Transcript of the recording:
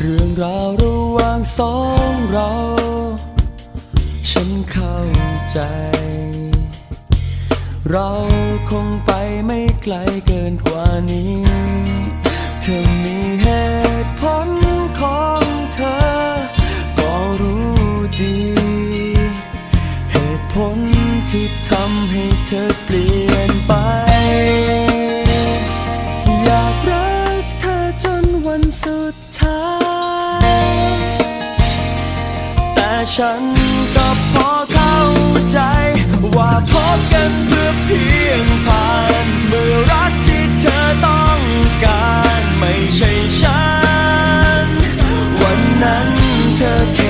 เรื่องราวระหว่างสองเรา ฉันเข้าใจ เราคงไปไม่ไกลเกินกว่านี้ เธอมีเหตุผลของเธอ ก็รู้ดี เหตุผลที่ทำให้เธอเปลี่ยน ฉันก็พอเข้าใจ ว่าพบกันเพื่อเพียงผ่านเมื่อรักที่เธอต้องการ ไม่ใช่ฉัน วันนั้นเธอ